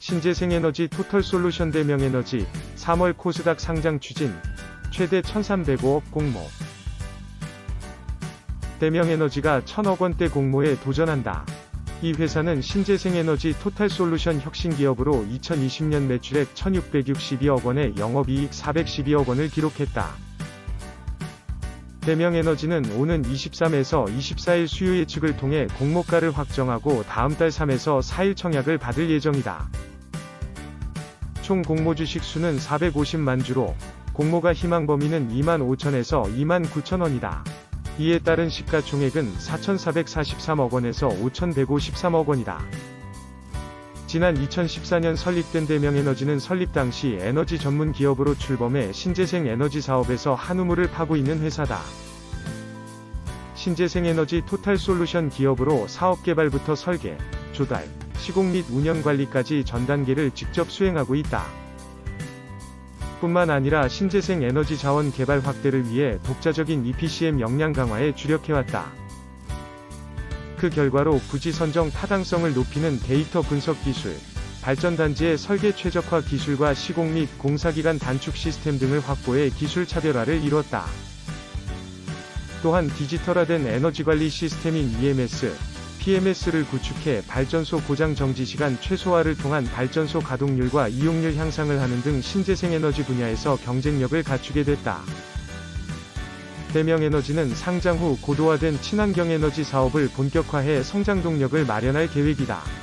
신재생에너지 토털솔루션 대명에너지 3월 코스닥 상장 추진 최대 1305억 공모 대명에너지가 1000억 원대 공모에 도전한다. 이 회사는 신재생에너지 토탈솔루션 혁신기업으로 2020년 매출액 1662억 원에 영업이익 412억 원을 기록했다. 대명에너지는 오는 23에서 24일 수요 예측을 통해 공모가를 확정하고 다음 달 3에서 4일 청약을 받을 예정이다. 총 공모 주식 수는 450만 주로 공모가 희망 범위는 2만 5천에서 2만 9천 원이다. 이에 따른 시가총액은 4,443억 원에서 5,153억 원이다. 지난 2014년 설립된 대명에너지는 설립 당시 에너지 전문 기업으로 출범해 신재생 에너지 사업에서 한 우물을 파고 있는 회사다. 신재생 에너지 토탈 솔루션 기업으로 사업 개발부터 설계, 조달, 시공 및 운영 관리까지 전 단계를 직접 수행하고 있다. 뿐만 아니라 신재생 에너지 자원 개발 확대를 위해 독자적인 EPCM 역량 강화에 주력해왔다. 그 결과로 부지 선정 타당성을 높이는 데이터 분석 기술, 발전단지의 설계 최적화 기술과 시공 및 공사기간 단축 시스템 등을 확보해 기술 차별화를 이뤘다. 또한 디지털화된 에너지 관리 시스템인 EMS, PMS를 구축해 발전소 고장 정지 시간 최소화를 통한 발전소 가동률과 이용률 향상을 하는 등 신재생 에너지 분야에서 경쟁력을 갖추게 됐다. 대명에너지는 상장 후 고도화된 친환경 에너지 사업을 본격화해 성장 동력을 마련할 계획이다.